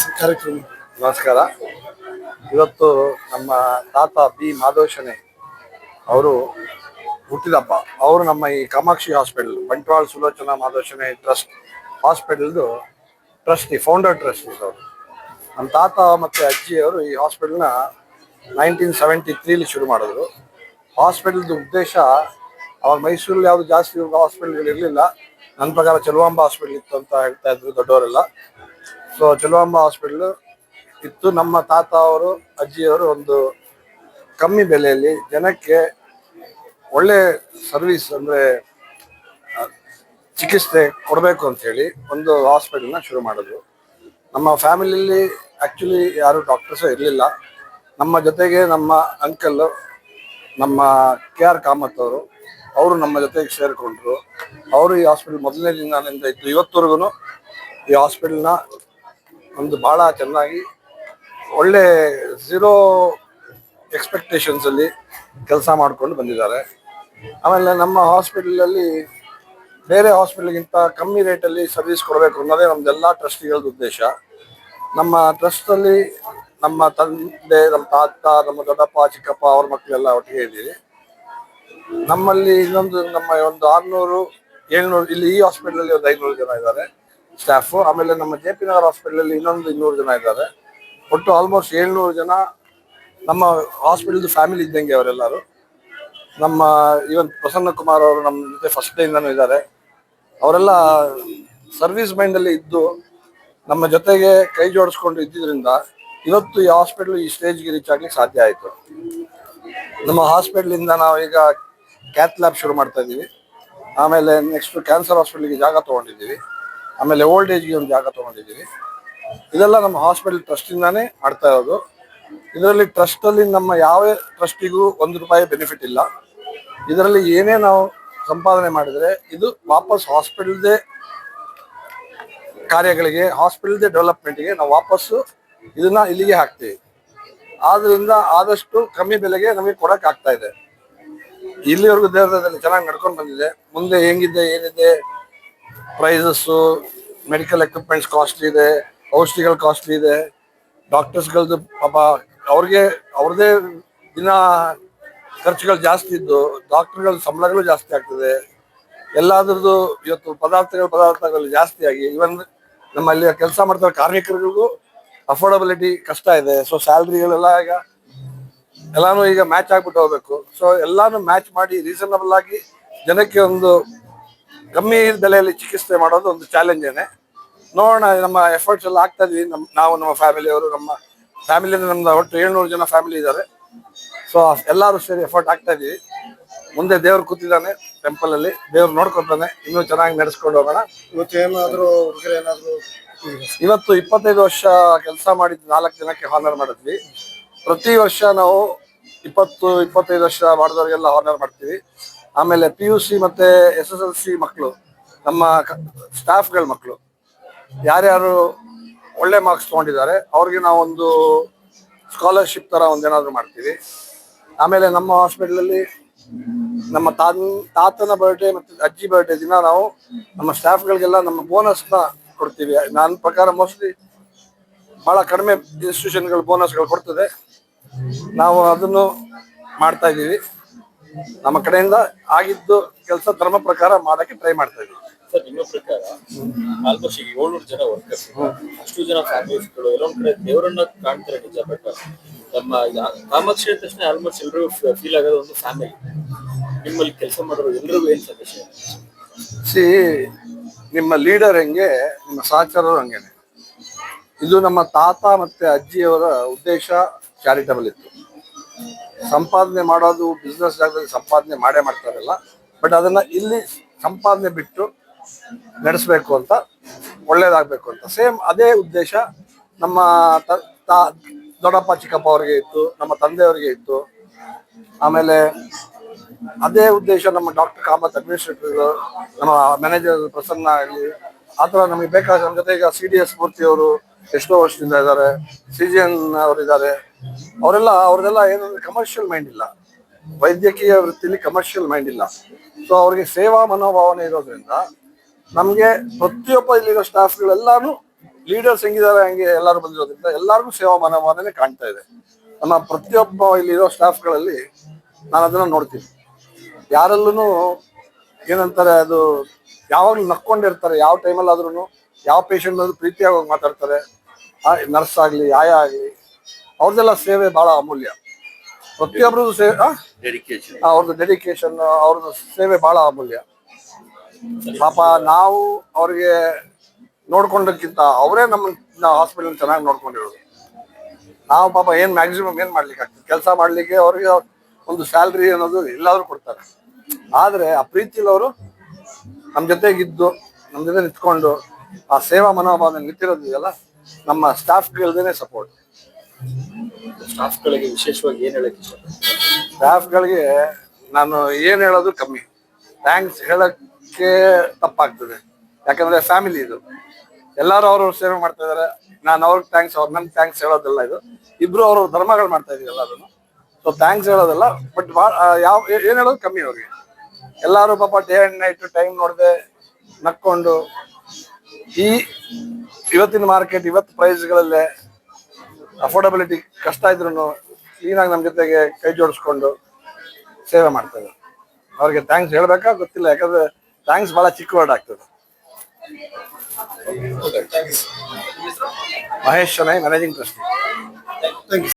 Sir ಕಾರ್ಯಕ್ರಮ ನಮಸ್ಕಾರ. ಇವತ್ತು ನಮ್ಮ ತಾತ ಬಿ ಮಾಧವಶನೆ ಅವರು ಹುಟ್ಟಿದಬ್ಬ ಅವರು ನಮ್ಮ ಈ ಕಾಮಾಕ್ಷಿ ಹಾಸ್ಪಿಟಲ್, ಬಂಟ್ವಾಳ ಸುಲೋಚನಾ ಮಾಧವಶನೆ ಟ್ರಸ್ಟ್ ಹಾಸ್ಪಿಟಲ್ದು ಟ್ರಸ್ಟಿ ಫೌಂಡರ್ ಟ್ರಸ್ಟಿ ಅವರು ನಮ್ಮ ತಾತ ಮತ್ತು ಅಜ್ಜಿಯವರು ಈ ಹಾಸ್ಪಿಟಲ್ನ ನೈನ್ಟೀನ್ ಸೆವೆಂಟಿ ತ್ರೀಲಿ ಶುರು ಮಾಡಿದ್ರು. ಹಾಸ್ಪಿಟಲ್ದು ಉದ್ದೇಶ ಅವಾಗ ಮೈಸೂರಲ್ಲಿ ಯಾವುದು ಜಾಸ್ತಿ ಹಾಸ್ಪಿಟಲ್ಗಳು ಇರಲಿಲ್ಲ. ನನ್ನ ಪ್ರಕಾರ ಚೆಲುವಾಂಬ ಹಾಸ್ಪಿಟಲ್ ಇತ್ತು ಅಂತ ಹೇಳ್ತಾ ಇದ್ರು ದೊಡ್ಡವರೆಲ್ಲ. ಸೊ ಚಲುವಾಂಬ ಹಾಸ್ಪಿಟಲ್ ಇತ್ತು. ನಮ್ಮ ತಾತ ಅವರು ಅಜ್ಜಿಯವರು ಒಂದು ಕಮ್ಮಿ ಬೆಲೆಯಲ್ಲಿ ಜನಕ್ಕೆ ಒಳ್ಳೆ ಸರ್ವಿಸ್ ಅಂದ್ರೆ ಚಿಕಿತ್ಸೆ ಕೊಡಬೇಕು ಅಂತ ಹೇಳಿ ಒಂದು ಹಾಸ್ಪಿಟಲ್ನ ಶುರು ಮಾಡಿದ್ರು. ನಮ್ಮ ಫ್ಯಾಮಿಲಿಯಲ್ಲಿ ಆ್ಯಕ್ಚುಲಿ ಯಾರು ಡಾಕ್ಟರ್ಸ್ ಇರಲಿಲ್ಲ. ನಮ್ಮ ಜೊತೆಗೆ ನಮ್ಮ ಅಂಕಲ್ ನಮ್ಮ ಕೆ ಆರ್ ಕಾಮತ್ ಅವರು ಅವರು ನಮ್ಮ ಜೊತೆಗೆ ಸೇರಿಕೊಂಡ್ರು. ಅವರು ಈ ಹಾಸ್ಪಿಟಲ್ ಮೊದಲನೇ ದಿನದಿಂದ ಇತ್ತು. ಇವತ್ತವರೆಗೂ ಈ ಹಾಸ್ಪಿಟಲ್ನ ಒಂದು ಬಹಳ ಚೆನ್ನಾಗಿ ಒಳ್ಳೆ ಝೀರೋ ಎಕ್ಸ್ಪೆಕ್ಟೇಷನ್ಸ್ ಅಲ್ಲಿ ಕೆಲಸ ಮಾಡ್ಕೊಂಡು ಬಂದಿದ್ದಾರೆ. ಆಮೇಲೆ ನಮ್ಮ ಹಾಸ್ಪಿಟಲಲ್ಲಿ ಬೇರೆ ಹಾಸ್ಪಿಟ್ಲ್ಗಿಂತ ಕಮ್ಮಿ ರೇಟಲ್ಲಿ ಸರ್ವಿಸ್ ಕೊಡಬೇಕು ಅನ್ನೋದೇ ನಮ್ಮದೆಲ್ಲ ಟ್ರಸ್ಟಿಗಳದ್ದು ಉದ್ದೇಶ. ನಮ್ಮ ಟ್ರಸ್ಟಲ್ಲಿ ನಮ್ಮ ತಂದೆ, ನಮ್ಮ ತಾತ, ನಮ್ಮ ದೊಡ್ಡಪ್ಪ, ಚಿಕ್ಕಪ್ಪ ಅವ್ರ ಮಕ್ಕಳೆಲ್ಲ ಒಟ್ಟಿಗೆ ಇದ್ದೀವಿ. ನಮ್ಮಲ್ಲಿ ಇನ್ನೊಂದು ನಮ್ಮ ಒಂದು ಆರ್ನೂರು, ಏಳ್ನೂರು, ಇಲ್ಲಿ ಈ ಹಾಸ್ಪಿಟ್ಲಲ್ಲಿ ಒಂದು ಐನೂರು ಜನ ಇದ್ದಾರೆ. ಸ್ಟಾಫು ಆಮೇಲೆ ನಮ್ಮ ಜೆ ಪಿ ನಗರ್ ಹಾಸ್ಪಿಟಲಲ್ಲಿ ಇನ್ನೊಂದು ಇನ್ನೂರು ಜನ ಇದ್ದಾರೆ. ಒಟ್ಟು ಆಲ್ಮೋಸ್ಟ್ ಏಳ್ನೂರು ಜನ ನಮ್ಮ ಹಾಸ್ಪಿಟಲ್ದು ಫ್ಯಾಮಿಲಿ ಇದ್ದಂಗೆ ಅವರೆಲ್ಲರೂ. ನಮ್ಮ ಇವನ್ ಪ್ರಸನ್ನ ಕುಮಾರ್ ಅವರು ನಮ್ಮ ಜೊತೆ ಫಸ್ಟ್ ಡೇಯಿಂದನೂ ಇದ್ದಾರೆ. ಅವರೆಲ್ಲ ಸರ್ವಿಸ್ ಮೈಂಡಲ್ಲಿ ಇದ್ದು ನಮ್ಮ ಜೊತೆಗೆ ಕೈ ಜೋಡಿಸ್ಕೊಂಡು ಇದ್ದಿದ್ರಿಂದ ಇವತ್ತು ಈ ಹಾಸ್ಪಿಟಲ್ ಈ ಸ್ಟೇಜ್ಗೆ ರೀಚ್ ಆಗ್ಲಿಕ್ಕೆ ಸಾಧ್ಯ ಆಯಿತು. ನಮ್ಮ ಹಾಸ್ಪಿಟ್ಲಿಂದ ನಾವು ಈಗ ಕ್ಯಾತ್ ಲ್ಯಾಬ್ ಶುರು ಮಾಡ್ತಾ ಇದ್ದೀವಿ ಆಮೇಲೆ ನೆಕ್ಸ್ಟ್ ಕ್ಯಾನ್ಸರ್ ಹಾಸ್ಪಿಟ್ಲಿಗೆ ಜಾಗ ತೊಗೊಂಡಿದ್ದೀವಿ. ಆಮೇಲೆ ಓಲ್ಡ್ ಏಜ್ಗೆ ಒಂದು ಜಾಗ ತೊಗೊಂಡಿದ್ದೀವಿ ಇದೆಲ್ಲ ನಮ್ಮ ಹಾಸ್ಪಿಟಲ್ ಟ್ರಸ್ಟಿಂದಾನೇ ಮಾಡ್ತಾ ಇರೋದು. ಇದರಲ್ಲಿ ಟ್ರಸ್ಟಲ್ಲಿ ನಮ್ಮ ಯಾವ ಟ್ರಸ್ಟಿಗೂ ಒಂದು ರೂಪಾಯಿ ಬೆನಿಫಿಟ್ ಇಲ್ಲ. ಇದರಲ್ಲಿ ಏನೇ ನಾವು ಸಂಪಾದನೆ ಮಾಡಿದರೆ ಇದು ವಾಪಸ್ ಹಾಸ್ಪಿಟಲ್ದೇ ಕಾರ್ಯಗಳಿಗೆ ಹಾಸ್ಪಿಟಲ್ದೇ ಡೆವಲಪ್ಮೆಂಟ್ಗೆ ನಾವು ವಾಪಸ್ಸು ಇದನ್ನ ಇಲ್ಲಿಗೆ ಹಾಕ್ತೀವಿ. ಆದ್ದರಿಂದ ಆದಷ್ಟು ಕಮ್ಮಿ ಬೆಲೆಗೆ ನಮಗೆ ಕೊಡಕ್ ಆಗ್ತಾ ಇದೆ. ಇಲ್ಲಿವರೆಗೂ ದೇವರದಲ್ಲಿ ಚೆನ್ನಾಗಿ ನಡ್ಕೊಂಡು ಬಂದಿದೆ. ಮುಂದೆ ಹೆಂಗಿದೆ, ಏನಿದೆ ಪ್ರೈಸಸ್ಸು ಮೆಡಿಕಲ್ ಎಕ್ವಿಪ್ಮೆಂಟ್ಸ್ ಕಾಸ್ಟ್ಲಿ ಇದೆ, ಔಷಧಿಗಳು ಕಾಸ್ಟ್ಲಿ ಇದೆ. ಡಾಕ್ಟರ್ಸ್ಗಳದ್ದು ಪಾಪ ಅವ್ರಿಗೆ ಅವ್ರದೇ ದಿನ ಖರ್ಚುಗಳು ಜಾಸ್ತಿ ಇದ್ದು ಡಾಕ್ಟರ್ಗಳ ಸಂಬಳಗಳು ಜಾಸ್ತಿ ಆಗ್ತದೆ. ಎಲ್ಲಾದ್ರದ್ದು ಇವತ್ತು ಪದಾರ್ಥಗಳು ಪದಾರ್ಥಗಳು ಜಾಸ್ತಿ ಆಗಿ ಇವನ್ ನಮ್ಮಲ್ಲಿ ಕೆಲಸ ಮಾಡ್ತಾರೆ ಕಾರ್ಮಿಕರಿಗೂ ಅಫೋರ್ಡಬಿಲಿಟಿ ಕಷ್ಟ ಇದೆ. ಸೊ ಸ್ಯಾಲ್ರಿಗಳೆಲ್ಲ ಈಗ ಎಲ್ಲಾನು ಈಗ ಮ್ಯಾಚ್ ಆಗ್ಬಿಟ್ಟು ಹೋಗ್ಬೇಕು. ಸೊ ಎಲ್ಲಾನು ಮ್ಯಾಚ್ ಮಾಡಿ ರೀಸನಬಲ್ ಆಗಿ ಜನಕ್ಕೆ ಒಂದು ಕಮ್ಮಿ ಬೆಲೆಯಲ್ಲಿ ಚಿಕಿತ್ಸೆ ಮಾಡೋದು ಒಂದು ಚಾಲೆಂಜೇನೆ ನೋಡೋಣ ನಮ್ಮ ಎಫರ್ಟ್ಸ್ ಎಲ್ಲ ಆಗ್ತಾ ಇದೀವಿ. ನಮ್ಮ ನಾವು ನಮ್ಮ ಫ್ಯಾಮಿಲಿಯವರು ನಮ್ಮ ಫ್ಯಾಮಿಲಿಯಿಂದ ನಮ್ದು ಒಟ್ಟು ಏಳ್ನೂರು ಜನ ಫ್ಯಾಮಿಲಿ ಇದ್ದಾರೆ. ಸೊ ಎಲ್ಲರೂ ಸೇರಿ ಎಫರ್ಟ್ ಆಗ್ತಾ ಇದೀವಿ. ಮುಂದೆ ದೇವ್ರು ಕೂತಿದ್ದಾನೆ ಟೆಂಪಲ್ ಅಲ್ಲಿ. ದೇವ್ರು ನೋಡ್ಕೊತಾನೆ ಇನ್ನೂ ಚೆನ್ನಾಗಿ ನಡೆಸ್ಕೊಂಡು ಹೋಗೋಣ. ಇವತ್ತು ಏನಾದರೂ ಏನಾದ್ರು ಇವತ್ತು ಇಪ್ಪತ್ತೈದು ವರ್ಷ ಕೆಲಸ ಮಾಡಿದ ನಾಲ್ಕು ಜನಕ್ಕೆ ಹಾನರ್ ಮಾಡಿದ್ವಿ. ಪ್ರತಿ ವರ್ಷ ನಾವು ಇಪ್ಪತ್ತು ಇಪ್ಪತ್ತೈದು ವರ್ಷ ಮಾಡಿದವರಿಗೆಲ್ಲ ಹಾನರ್ ಮಾಡ್ತೀವಿ. ಆಮೇಲೆ ಪಿ ಯು ಸಿ ಮತ್ತೆ ಎಸ್ ಎಸ್ ಎಲ್ ಸಿ ಮಕ್ಕಳು ನಮ್ಮ ಸ್ಟಾಫ್ಗಳ ಮಕ್ಕಳು ಯಾರ್ಯಾರು ಒಳ್ಳೆ ಮಾರ್ಕ್ಸ್ ತೊಗೊಂಡಿದ್ದಾರೆ, ಅವ್ರಿಗೆ ನಾವು ಒಂದು ಸ್ಕಾಲರ್ಶಿಪ್ ತರ ಒಂದೇನಾದರೂ ಮಾಡ್ತೀವಿ. ಆಮೇಲೆ ನಮ್ಮ ಹಾಸ್ಪಿಟ್ಲಲ್ಲಿ ನಮ್ಮ ತಾನ್, ತಾತನ ಬರ್ಡೇ ಮತ್ತೆ ಅಜ್ಜಿ ಬರ್ಡೇ ದಿನ ನಾವು ನಮ್ಮ ಸ್ಟಾಫ್ಗಳಿಗೆಲ್ಲ ನಮ್ಮ ಬೋನಸ್ನ ಕೊಡ್ತೀವಿ. ನನ್ನ ಪ್ರಕಾರ ಮೋಸ್ಟ್ಲಿ ಬಹಳ ಕಡಿಮೆ ಇನ್ಸ್ಟಿಟ್ಯೂಷನ್ಗಳು ಬೋನಸ್ಗಳು ಕೊಡ್ತದೆ. ನಾವು ಅದನ್ನು ಮಾಡ್ತಾ ಇದ್ದೀವಿ. ನಮ್ಮ ಕಡೆಯಿಂದ ಆಗಿದ್ದು ಕೆಲಸ ಧರ್ಮ ಪ್ರಕಾರ ಮಾಡಕ್ಕೆ ಟ್ರೈ ಮಾಡ್ತಾ ಇದ್ದೀವಿ. ಸರ್ ನಿಮ್ಮ ಪ್ರಕಾರ ಆಲ್ಮೋಸ್ಟ್ ಈಗ ಏಳ್ನೂರು ಜನ ವರ್ಕರ್ಸ್ ಅಷ್ಟು ಜನ ಫ್ಯಾಮಿಲೀಸ್ಗಳು ಎಲ್ಲೊಂದ್ ಕಡೆ ದೇವರನ್ನ ಕಾಣ್ತಾರೆ ನಿಜ ಬಟ್ ನಮ್ಮ ಕಾಮಾಕ್ಷಿ ಅಂದ ತಕ್ಷಣ ಆಲ್ಮೋಸ್ಟ್ ಎಲ್ಲರಿಗೂ ಫೀಲ್ ಆಗೋದು ಒಂದು ಫ್ಯಾಮಿಲಿ ನಿಮ್ಮಲ್ಲಿ ಕೆಲಸ ಮಾಡೋರು ಎಲ್ಲರಿಗೂ ಏನ್ ಸಂದೇಶ ಸಿ ನಿಮ್ಮ ಲೀಡರ್ ಹೆಂಗೆ ನಿಮ್ಮ ಸಹಚಾರರು ಹಂಗೇನೆ. ಇದು ನಮ್ಮ ತಾತ ಮತ್ತೆ ಅಜ್ಜಿಯವರ ಉದ್ದೇಶ ಚಾರಿಟಬಲ್ ಇತ್ತು. ಸಂಪಾದನೆ ಮಾಡೋದು ಬಿಸ್ನೆಸ್ ಜಾಗದಲ್ಲಿ ಸಂಪಾದನೆ ಮಾಡೇ ಮಾಡ್ತಾರಲ್ಲ ಬಟ್ ಅದನ್ನ ಇಲ್ಲಿ ಸಂಪಾದನೆ ಬಿಟ್ಟು ನಡೆಸಬೇಕು ಅಂತ, ಒಳ್ಳೇದಾಗಬೇಕು ಅಂತ. ಸೇಮ್ ಅದೇ ಉದ್ದೇಶ ನಮ್ಮ ದೊಡ್ಡಪ್ಪ ಚಿಕ್ಕಪ್ಪ ಅವರಿಗೆ ಇತ್ತು, ನಮ್ಮ ತಂದೆಯವರಿಗೆ ಇತ್ತು. ಆಮೇಲೆ ಅದೇ ಉದ್ದೇಶ ನಮ್ಮ ಡಾಕ್ಟರ್ ಕಾಮತ್ ಅಡ್ಮಿನಿಸ್ಟ್ರೇಟರ್ ನಮ್ಮ ಮ್ಯಾನೇಜರ್ ಪ್ರಸನ್ನ ಆಗಲಿ, ಆ ಥರ ನಮಗೆ ಬೇಕಾದ ನಮ್ಮ ಜೊತೆ ಈಗ ಸಿ ಡಿ ಎಸ್ ಮೂರ್ತಿ ಅವರು ಎಷ್ಟೋ ವರ್ಷದಿಂದ ಇದ್ದಾರೆ ಸಿ ಜಿ ಎನ್ ಅವರು ಇದ್ದಾರೆ ಅವರೆಲ್ಲ ಅವ್ರದೆಲ್ಲ ಏನಂದ್ರೆ ಕಮರ್ಷಿಯಲ್ ಮೈಂಡ್ ಇಲ್ಲ. ವೈದ್ಯಕೀಯ ವೃತ್ತಿಲಿ ಕಮರ್ಷಿಯಲ್ ಮೈಂಡ್ ಇಲ್ಲ. ಸೊ ಅವ್ರಿಗೆ ಸೇವಾ ಮನೋಭಾವನೆ ಇರೋದ್ರಿಂದ ನಮಗೆ ಪ್ರತಿಯೊಬ್ಬ ಇಲ್ಲಿರೋ ಸ್ಟಾಫ್ಗಳೆಲ್ಲಾನು ಲೀಡರ್ಸ್ ಹೆಂಗಿದ್ದಾರೆ, ಹಂಗೆ ಎಲ್ಲರೂ ಬಂದಿರೋದ್ರಿಂದ ಎಲ್ಲರಿಗೂ ಸೇವಾ ಮನೋಭಾವನೆ ಕಾಣ್ತಾ ಇದೆ. ನಮ್ಮ ಪ್ರತಿಯೊಬ್ಬ ಇಲ್ಲಿರೋ ಸ್ಟಾಫ್ಗಳಲ್ಲಿ ನಾನು ಅದನ್ನ ನೋಡ್ತೀನಿ. ಯಾರಲ್ಲೂ ಏನಂತಾರೆ, ಅದು ಯಾವಾಗಲೂ ನಕ್ಕೊಂಡಿರ್ತಾರೆ, ಯಾವ ಟೈಮಲ್ಲಿ ಆದ್ರೂ ಯಾವ ಪೇಷಂಟ್ ಆದ್ರೂ ಪ್ರೀತಿಯಾಗಿ ಮಾತಾಡ್ತಾರೆ. ನರ್ಸ್ ಆಗಲಿ ಆಯ ಆಗಲಿ ಅವ್ರದ್ದೆಲ್ಲ ಸೇವೆ ಬಹಳ ಅಮೂಲ್ಯ. ಪ್ರತಿಯೊಬ್ಬರದ್ದು ಸೇವೆ? ಡೆಡಿಕೇಶನ್ ಅವ್ರದ್ದು ಡೆಡಿಕೇಶನ್ ಅವ್ರದ್ದು ಸೇವೆ ಬಹಳ ಅಮೂಲ್ಯ. ಪಾಪ ನಾವು ಅವ್ರಿಗೆ ನೋಡ್ಕೊಂಡಕ್ಕಿಂತ ಅವರೇ ನಮ್ಮ ಹಾಸ್ಪಿಟಲ್ ಚೆನ್ನಾಗಿ ನೋಡ್ಕೊಂಡಿರೋದು. ನಾವು ಪಾಪ ಏನು ಮ್ಯಾಕ್ಸಿಮಮ್ ಏನು ಮಾಡ್ಲಿಕ್ಕೆ ಆಗ್ತದೆ? ಕೆಲಸ ಮಾಡ್ಲಿಕ್ಕೆ ಅವ್ರಿಗೆ ಒಂದು ಸ್ಯಾಲ್ರಿ ಅನ್ನೋದು ಎಲ್ಲಾದರೂ ಕೊಡ್ತಾರೆ. ಆದರೆ ಆ ಪ್ರೀತಿಲಿ ಅವರು ನಮ್ಮ ಜೊತೆಗಿದ್ದು ನಮ್ಮ ಜೊತೆ ನಿಂತ್ಕೊಂಡು ಆ ಸೇವಾ ಮನೋಭಾವನೆ ನಿಂತಿರೋದು ಇದೆಯಲ್ಲ? ನಮ್ಮ ಸ್ಟಾಫ್ಗಳದೇ ಸಪೋರ್ಟ್. ಸ್ಟಾಫ್ಗಳಿಗೆ ವಿಶೇಷವಾಗಿ ಏನ್ ಹೇಳಕ್ ಇಷ್ಟ? ಸ್ಟಾಫ್ಗಳಿಗೆ ನಾನು ಏನ್ ಹೇಳೋದು ಕಮ್ಮಿ. ಥ್ಯಾಂಕ್ಸ್ ಹೇಳಕ್ಕೆ ತಪ್ಪಾಗ್ತದೆ. ಯಾಕಂದ್ರೆ ಫ್ಯಾಮಿಲಿ ಇದು. ಎಲ್ಲರೂ ಅವ್ರವ್ರ ಸೇವೆ ಮಾಡ್ತಾ ಇದ್ದಾರೆ ನಾನು ಅವ್ರಿಗೆ ಥ್ಯಾಂಕ್ಸ್, ಅವ್ರ ನನ್ಗೆ ಥ್ಯಾಂಕ್ಸ್ ಹೇಳೋದಿಲ್ಲ ಇದು. ಇಬ್ರು ಅವ್ರ ಧರ್ಮಗಳು ಮಾಡ್ತಾ ಇದೀವಿ ಎಲ್ಲರೂ ಸೊ ಥ್ಯಾಂಕ್ಸ್ ಹೇಳೋದಿಲ್ಲ, ಬಟ್ ಯಾವ ಏನ್ ಹೇಳೋದು ಕಮ್ಮಿ ಅವ್ರಿಗೆ. ಎಲ್ಲರೂ ಪಾಪ ಡೇ ಆ್ಯಂಡ್ ನೈಟ್ ಟೈಮ್ ನೋಡದೆ ನಕ್ಕೊಂಡು ಈ ಇವತ್ತಿನ ಮಾರ್ಕೆಟ್ ಇವತ್ತು ಪ್ರೈಸ್ಗಳಲ್ಲೇ ಅಫೋರ್ಡಬಿಲಿಟಿ ಕಷ್ಟ ಇದ್ರು ಕ್ಲೀನಾಗಿ ನಮ್ಮ ಜೊತೆಗೆ ಕೈ ಜೋಡಿಸ್ಕೊಂಡು ಸೇವೆ ಮಾಡ್ತಾರೆ ಅವ್ರಿಗೆ ಥ್ಯಾಂಕ್ಸ್ ಹೇಳ್ಬೇಕಾ? ಗೊತ್ತಿಲ್ಲ. ಯಾಕಂದ್ರೆ ಥ್ಯಾಂಕ್ಸ್ ಬಹಳ ಚಿಕ್ಕ ವರ್ಡ್ ಆಗ್ತದೆ. Mahesh Shenoy managing trustee thank you